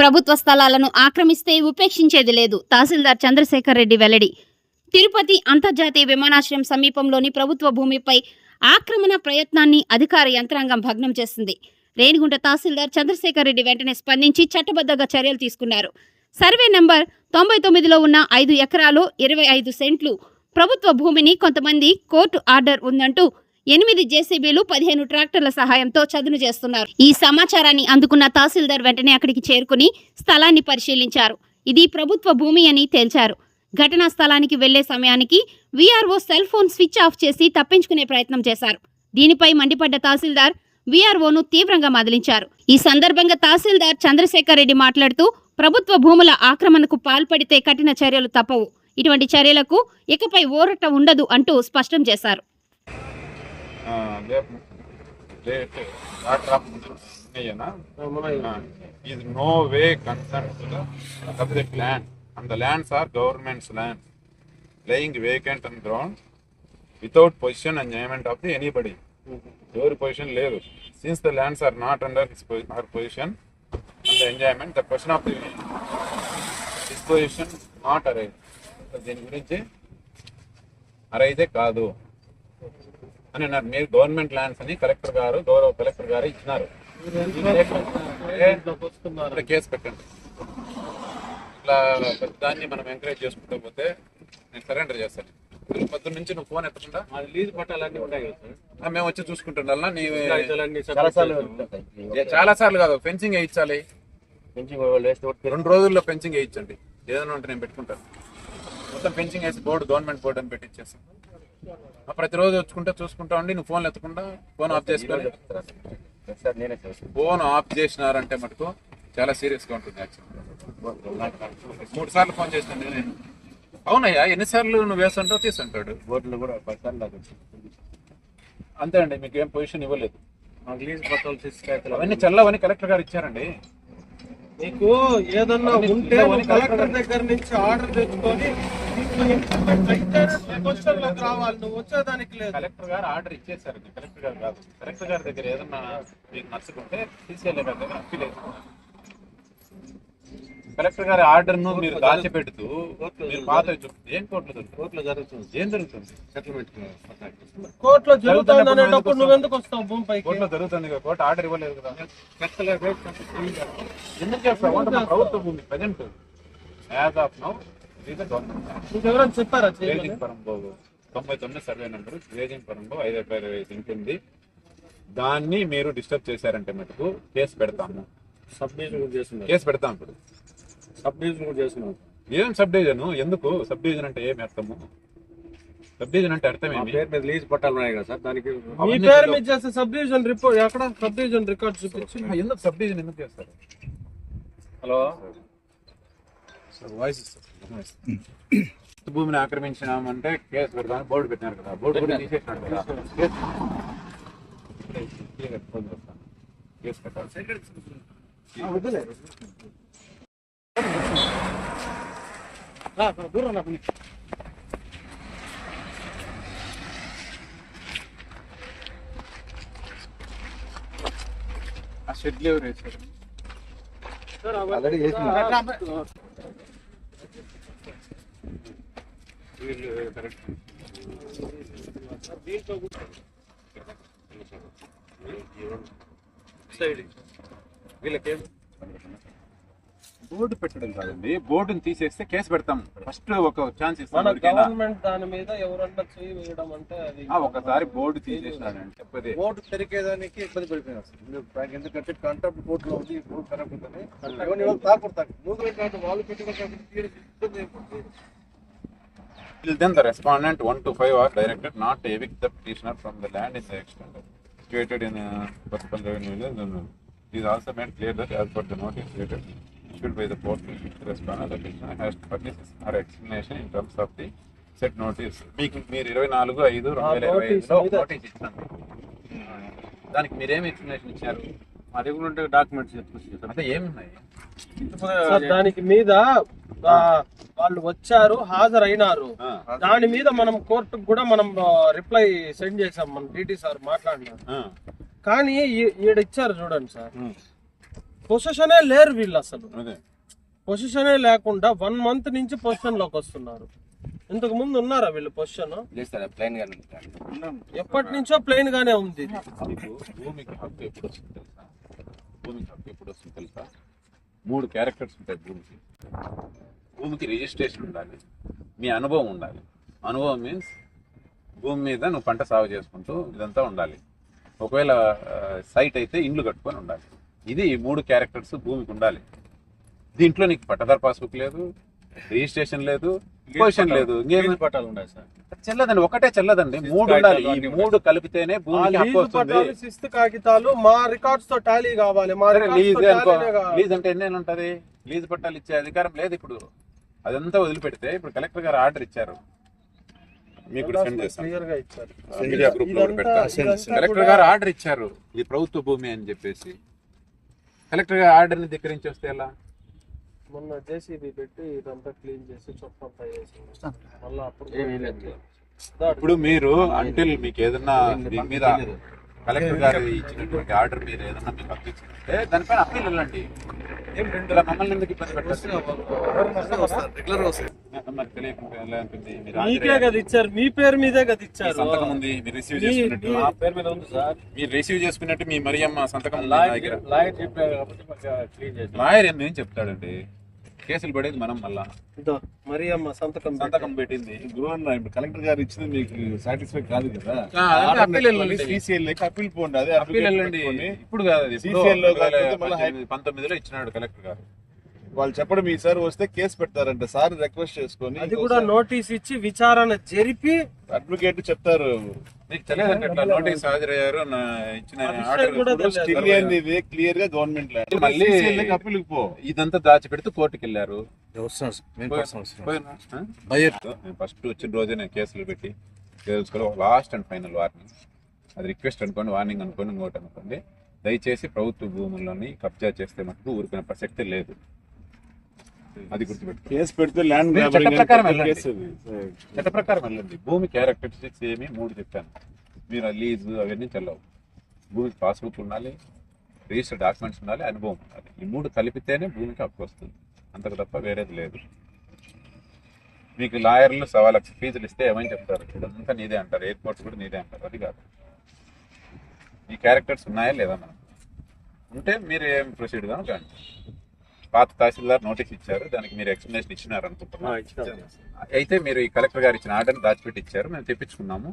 ప్రభుత్వ స్థలాలను ఆక్రమిస్తే ఉపేక్షించేది లేదు. తహసీల్దార్ చంద్రశేఖర్ రెడ్డి వెల్లడి. తిరుపతి అంతర్జాతీయ విమానాశ్రయం సమీపంలోని ప్రభుత్వ భూమిపై ఆక్రమణ ప్రయత్నాన్ని అధికార యంత్రాంగం భగ్నం చేసింది. రేణిగుంట తహసీల్దార్ చంద్రశేఖర్ రెడ్డి వెంటనే స్పందించి చట్టబద్ధంగా చర్యలు తీసుకున్నారు. సర్వే నంబర్ తొంభై తొమ్మిదిలో ఉన్న ఐదు ఎకరాలు ఇరవై ఐదు సెంట్లు ప్రభుత్వ భూమిని కొంతమంది కోర్టు ఆర్డర్ ఉందంటూ ఎనిమిది జేసీబీలు పదిహేను ట్రాక్టర్ల సహాయంతో చదును చేస్తున్నారు. ఈ సమాచారాన్ని అందుకున్న తహసీల్దార్ వెంటనే అక్కడికి చేరుకుని స్థలాన్ని పరిశీలించారు. ఇది ప్రభుత్వ భూమి అని తేల్చారు. ఘటనా స్థలానికి వెళ్ళే సమయానికి VRO cell phone switch off చేసి తప్పించుకునే ప్రయత్నం చేశారు. దీనిపై మండిపడ్డ తహసీల్దార్ వీఆర్ఓను తీవ్రంగా మదిలించారు. ఈ సందర్భంగా తహసీల్దార్ చంద్రశేఖర్ రెడ్డి మాట్లాడుతూ ప్రభుత్వ భూముల ఆక్రమణకు పాల్పడితే కఠిన చర్యలు తప్పవు. ఇటువంటి చర్యలకు ఇకపై ఊరట ఉండదు అంటూ స్పష్టం చేశారు. to the subject land and the lands are government's land laying vacant on ground without position and enjoyment of the anybody ఎవరి పొజిషన్ లేదు since the lands are not under his her position and the enjoyment the question of the disposition not arise దీని గురించి అరైజే కాదు అని అన్నారు. మీరు government lands అని collector గారు గౌరవ కలెక్టర్ గారు ఇచ్చినారు. కేసు పెట్టండి. ఇట్లా దాన్ని మనం ఎంకరేజ్ చేసుకుంటూ పోతే నేను సరెండర్ చేస్తాను. పొద్దున్న నుంచి నువ్వు ఫోన్ ఎత్తకుండా లీజ్ పట్టాలన్నీ ఆ, మేము వచ్చి చూసుకుంటుండాలా నీ చాలా సార్లు చాలా సార్లు కాదు ఫెన్సింగ్ వేయించాలి రెండు రోజుల్లో ఫెన్సింగ్ వేయించండి ఏదైనా ఉంటే నేను పెట్టుకుంటాను. మొత్తం ఫెన్సింగ్ వేసి బోర్డు గవర్నమెంట్ బోర్డు అని పెట్టించేస్తాను ప్రతిరోజు వచ్చుకుంటా చూసుకుంటా ఉండి నువ్వు ఫోన్ ఎత్తకుండా ఫోన్ ఆఫ్ చేస్తాను. ఫోన్ ఆఫ్ చేసినారంటే మటుకు చాలా సీరియస్గా ఉంటుంది యాక్చువల్ మూడు సార్లు ఫోన్ చేసినాను నేనే. అవునయ్యా ఎన్నిసార్లు నువ్వు వేస్తుంటావు తీసుంటాడు బోర్డులు కూడా పది సార్లు నాకు అంతే అండి మీకు ఏం పొజిషన్ ఇవ్వలేదు. అవన్నీ చల్లవని కలెక్టర్ గారు ఇచ్చారండి. నీకు ఏదన్నా ఉంటే కలెక్టర్ దగ్గర నుంచి ఆర్డర్ తెచ్చుకొని రావాలి. నువ్వు వచ్చేదానికి లేదు. కలెక్టర్ గారు ఆర్డర్ ఇచ్చేసారు కలెక్టర్ గారు కాదు. కలెక్టర్ గారి దగ్గర ఏదన్నా మీకు నచ్చుకుంటే తీసుకెళ్ళే గారి దగ్గర అప్పీల్. కలెక్టర్ గారి ఆర్డర్ను మీరు దాచిపెడుతూ మీరు పాత ఏం కోర్టులో జరుగుతుంది కోర్టులో జరుగుతుంది. ఏం జరుగుతుంది? సెటిల్మెంట్ కోర్టులో జరుగుతుంది అనేటప్పుడు నువ్వెందుకు వస్తావు? భూమి పైకి? కోర్టులో జరుగుతుంది కదా కోర్టు ఆర్డర్ ఇవ్వలేదు కదా. ఎందుకు చేస్తావు? ప్రభుత్వ భూమి ప్రజెంట్. యాజ్ ఆఫ్ నౌ నీకెవరైనా చెప్పారా తొంభై తొమ్మిది సర్వే నెంబర్ గ్రేజింగ్ పరంబో ఐదు ఐదు ఉంటుంది దాన్ని మీరు డిస్టర్బ్ చేశారంటే మటుకు కేసు పెడతాము. కేసు పెడతాం ఇప్పుడు. సబ్ డివిజన్ కూడా చేస్తున్నారు ఏం సబ్ డివిజన్ ఎందుకు సబ్ డివిజన్ అంటే ఏమి అర్థము సబ్ డివిజన్ అంటే అర్థం ఏమి పేరు మీద లీజ్ పట్టాలు ఉన్నాయి కదా సార్ దానికి మీ పేరు. మీద చేస్తే సబ్ డివిజన్ రిపోర్ట్ ఎక్కడ సబ్ డివిజన్ రికార్డ్ చూపించి ఎందుకు సబ్ డివిజన్ ఎందుకు చేస్తారు హలో వాయిస్ భూమిని ఆక్రమించినామంటే కేసు పెడతాను బోర్డు పెట్టినారు కదా బోర్డు కూడా తీసేసినాడు కదా కేసు కేసు పెట్టాలి దూరం పోనీ. ఆ షెడ్ ఎవరు వేశారు? ఆల్రెడీ చేసిన. వీళ్ళు కరెక్ట్. వీళ్ళకేం? బోర్డు పెట్టడం కాదండి బోర్డుని తీసేస్తే కేసు పెడతాం ఫస్ట్ ఒక ఛాన్స్ ఇస్తాం మన ఎవరికైనా. గవర్నమెంట్ దాని మీద ఎవరన్నా చేయి వేయడం అంటే అది ఆ, ఒకసారి బోర్డు తీసేసినాడంటే చెప్పదే కోర్టు పెరిగేదానికి ఇబ్బంది పడిపోయినారు సార్. మీరు బ్యాంక్ ఎందుకంటే కాంట్రాక్ట్ కోర్టులో ఉంది కోర్టు తాకూడతారు నువ్వు కాదు వాళ్ళు పెట్టుకుంటే ఇబ్బంది అయిపోతుంది Till then, the respondent one to five are directed not to evict the petitioner from the land in the extent situated in uh, revenue. village. No, no. It is also made clear that as per the notice stated issued by the court, the respondent the petitioner has to furnish her explanation in terms of the said notice. మీకు మీరు ఇరవై నాలుగు ఐదు రెండు వేల ఇరవై ఐదులో notice దానికి మీరేమి ఎక్స్ప్లెనేషన్ ఇచ్చారు? మా దగ్గర ఉంటే డాక్యుమెంట్స్ చెప్పుకొచ్చి అంటే ఏమున్నాయి? దానికి మీద వాళ్ళు వచ్చారు హాజరైనారు. దాని మీద మనం కోర్టుకు కూడా మనం రిప్లై సెండ్ చేసాం మన డిటి సార్ మాట్లాడినారు. ఆ, కానీ ఈడ ఇచ్చారు చూడండి సార్. పొజిషనే లేరు వీళ్ళు అసలు. అదే. పొజిషనే లేకుండా వన్ మంత్ నుంచి పొజిషన్లోకి వస్తున్నారు. ఇంతకు ముందు ఉన్నారా వీళ్ళు పొజిషన్ లేదు సార్ ప్లైన్ గానే ఉంది ఎప్పటి నుంచో ప్లెయిన్ గానే ఉంది భూమికి హక్కు ఎప్పుడు వస్తుంది తెలుసా? భూమికి హక్కు ఎప్పుడు వస్తుంది తెలుసా? మూడు క్యారెక్టర్స్ ఉంటాయి భూమికి. భూమికి రిజిస్ట్రేషన్ ఉండాలి. మీ అనుభవం ఉండాలి. అనుభవం మీన్స్ భూమి మీద నువ్వు పంట సాగు చేసుకుంటూ ఇదంతా ఉండాలి. ఒకవేళ సైట్ అయితే ఇండ్లు కట్టుకొని ఉండాలి. ఇది ఈ మూడు క్యారెక్టర్స్ భూమికి ఉండాలి. దీంట్లో నీకు పట్టదారు పాస్బుక్ లేదు రిజిస్ట్రేషన్ లేదు పొజిషన్ లేదు పట్టాలు ఉన్నాయి సార్. చెల్లదండి ఒకటే చెల్లదండి. మూడు ఉండాలి. ఈ మూడు కలిపితేనే ఆ భూమికి హక్కు లీజు వస్తుంది. పట్టాలు శిస్తు కాగితాలు మా రికార్డ్స్తో టాలీ కావాలి. మా లీజ్ అనుకో. లీజ్ అంటే ఎన్ని ఉంటది. లీజ్ పట్టాలు ఇచ్చే అధికారం లేదు ఇప్పుడు. అదంతా వదిలిపెడితే ఇప్పుడు కలెక్టర్ గారు ఆర్డర్ ఇచ్చారు. మీకు సెండ్ చేస్తాను కలెక్టర్ గారు ఆర్డర్ ఇచ్చారు. ఇది ప్రభుత్వ భూమి అని చెప్పేసి. కలెక్టర్ గారు ఆర్డర్ని ధిక్కరించి వస్తే ఎలా? మొన్న జేసీబీ పెట్టి ఇదంతా క్లీన్ చేసి చొప్ప అంతా వేసి మళ్ళీ అప్పుడు. ఇప్పుడు మీరు అంటిల్ మీకు ఏదన్నా దీని మీద కలెక్టర్ గారు ఇచ్చినటువంటి ఆర్డర్ మీద ఏదన్నా మీకు అప్పించిందంటే దానిపైన అప్పీల్ వెళ్ళండి. ఇలా మమ్మల్ని ఎందుకు ఇబ్బంది పెట్టారు? మరి మీరు ఇచ్చారు మీ పేరు మీదే కదా మీ ఇచ్చారు. సంతకం ఉంది మీరు రిసీవ్ చేసుకున్నట్టు. నా పేరు మీద ఉంది సార్. మీరు రిసీవ్ చేసుకున్నట్టు మీ మరియమ్మ సంతకం లాయర్ లాయర్ చెప్పారు కాబట్టి మాకు క్లీన్ చేసి లాయర్ ఏం చెప్తాడండి? కేసులు పడేది మనం మళ్ళా. మరి అమ్మ సంతకం సంతకం పెట్టింది. గురువు అన్న ఇప్పుడు కలెక్టర్ గారు ఇచ్చింది మీకు సాటిస్ఫై కాదు కదా. సిసిఎల్ అప్పీల్ పోండి అదే అప్పీల్ వెళ్ళండి. ఇప్పుడు కాదు CCL లో పంతొమ్మిదిలో ఇచ్చినాడు కలెక్టర్ గారు. వాళ్ళు చెప్పడం ఈసారి వస్తే కేసు పెడతారంట. సార్ రిక్వెస్ట్ చేసుకొని అది కూడా నోటీస్ ఇచ్చి విచారణ జరిపి అడ్వకేట్ చెప్తారు. మీకు తెలియదంటే నోటీస్ హాజరయ్యారు నా ఇచ్చిన ఆర్డర్ కూడా. స్టిల్ అనేది క్లియర్గా గవర్నమెంట్ మళ్ళీ అప్పీల్ పో. ఇదంతా దాచిపెడుతూ కోర్టుకి వెళ్ళారు. ఫస్ట్ వచ్చిన రోజే నేను కేసులు పెట్టి తెలుసుకోవాలి. Last and final warning. అది రిక్వెస్ట్ అనుకోండి వార్నింగ్ అనుకోండి ఇంకోటి అనుకోండి. దయచేసి ప్రభుత్వ భూముల్లోని కబ్జా చేస్తే మటుకు ఊరుకునే ప్రసక్తే లేదు. అది గుర్తుపెట్టు కేసు పెడితే ల్యాండ్ చట్ట ప్రకారం వెళ్ళండి. చట్ట ప్రకారం వెళ్ళండి. భూమి క్యారెక్టరిస్టిక్స్ ఏమి? మూడు చెప్పాను. మీరు లీజు అవన్నీ చెల్లవు. భూమికి పాస్బుక్ ఉండాలి రిజిస్టర్ డాక్యుమెంట్స్ ఉండాలి అనుభవం ఉండాలి. ఈ మూడు కలిపితేనే భూమికి హక్కు వస్తుంది. అంతకు తప్ప వేరేది లేదు. మీకు లాయర్లు సవా లక్ష ఫీజులు ఇస్తే ఏమని చెప్తారు? ఇదంతా నీదే అంటారు. ఎయిర్పోర్ట్స్ కూడా నీదే అంటారు. అది కాదు. ఈ క్యారెక్టర్స్ ఉన్నాయా లేదా మనం ఉంటే మీరు ఏం ప్రొసీడ్ కాను కానీ పాత తహసీల్దార్ నోటీస్ ఇచ్చారు. దానికి మీరు ఎక్స్ప్లెనేషన్ ఇచ్చినారు అనుకుంటున్నాను. అయితే మీరు ఈ కలెక్టర్ గారు ఇచ్చిన ఆర్డర్ని దాచిపెట్టి ఇచ్చారు. మేము తెప్పించుకున్నాము.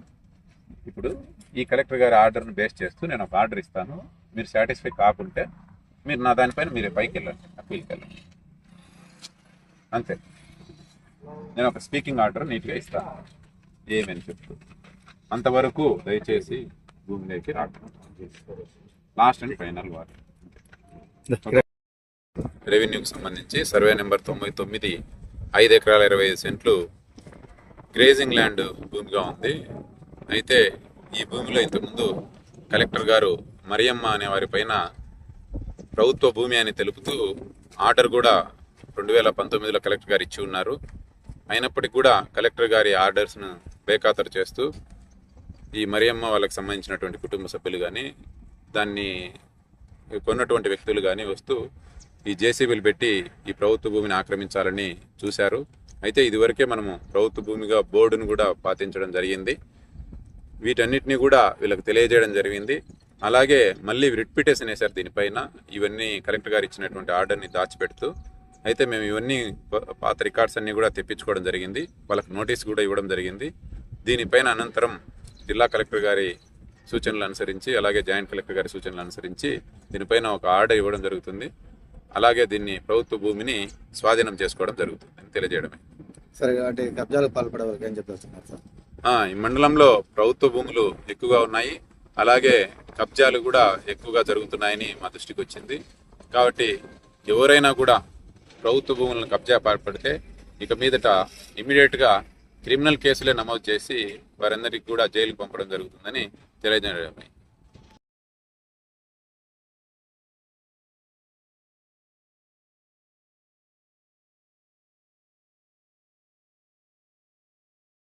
ఇప్పుడు ఈ కలెక్టర్ గారి ఆర్డర్ని బేస్ చేస్తూ నేను ఒక ఆర్డర్ ఇస్తాను. మీరు సాటిస్ఫై కాకుంటే మీరు నా దానిపైన మీరే పైకి వెళ్ళండి అప్పీల్కి వెళ్ళండి. అంతే. నేను ఒక స్పీకింగ్ ఆర్డర్ నీట్గా ఇస్తాను. ఏమని చెప్తూ అంతవరకు దయచేసి భూమిలోకి రాకుండా. లాస్ట్ అండ్ ఫైనల్ వార్ రెవెన్యూకి సంబంధించి సర్వే నెంబర్ తొంభై తొమ్మిది ఐదు ఎకరాల ఇరవై ఐదు సెంట్లు గ్రేజింగ్ ల్యాండ్ భూమిగా ఉంది. అయితే ఈ భూమిలో ఇంతకుముందు కలెక్టర్ గారు మరియమ్మ అనే వారి పైన ప్రభుత్వ భూమి అని తెలుపుతూ ఆర్డర్ కూడా రెండు వేల పంతొమ్మిదిలో కలెక్టర్ గారు ఇచ్చి ఉన్నారు. అయినప్పటికీ కూడా కలెక్టర్ గారి ఆర్డర్స్ను బేఖాతరు చేస్తూ ఈ మరియమ్మ వాళ్ళకి సంబంధించినటువంటి కుటుంబ సభ్యులు కానీ దాన్ని కొన్నటువంటి వ్యక్తులు కానీ వస్తూ ఈ జేసీబీలు పెట్టి ఈ ప్రభుత్వ భూమిని ఆక్రమించాలని చూశారు. అయితే ఇదివరకే మనము ప్రభుత్వ భూమిగా బోర్డును కూడా పాటించడం జరిగింది. వీటన్నిటిని కూడా వీళ్ళకి తెలియజేయడం జరిగింది. అలాగే మళ్ళీ రిట్ పిటిషన్ వేశారు దీనిపైన. ఇవన్నీ కలెక్టర్ గారు ఇచ్చినటువంటి ఆర్డర్ని దాచిపెడుతూ అయితే మేము ఇవన్నీ పాత రికార్డ్స్ అన్నీ కూడా తెప్పించుకోవడం జరిగింది. వాళ్ళకి నోటీస్ కూడా ఇవ్వడం జరిగింది. దీనిపైన అనంతరం జిల్లా కలెక్టర్ గారి సూచనలు అనుసరించి అలాగే జాయింట్ కలెక్టర్ గారి సూచనలు అనుసరించి దీనిపైన ఒక ఆర్డర్ ఇవ్వడం జరుగుతుంది. అలాగే దీన్ని ప్రభుత్వ భూమిని స్వాధీనం చేసుకోవడం జరుగుతుంది అని తెలియజేయడమే. సరే అంటే కబ్జాలకు చెప్పేస్తున్నారు సార్? ఈ మండలంలో ప్రభుత్వ భూములు ఎక్కువగా ఉన్నాయి. అలాగే కబ్జాలు కూడా ఎక్కువగా జరుగుతున్నాయని మా దృష్టికి వచ్చింది. కాబట్టి ఎవరైనా కూడా ప్రభుత్వ భూములను కబ్జా పాల్పడితే ఇక మీదట ఇమీడియట్గా క్రిమినల్ కేసులే నమోదు చేసి వారందరికీ కూడా జైలుకు పంపడం జరుగుతుందని తెలియజేయడమే.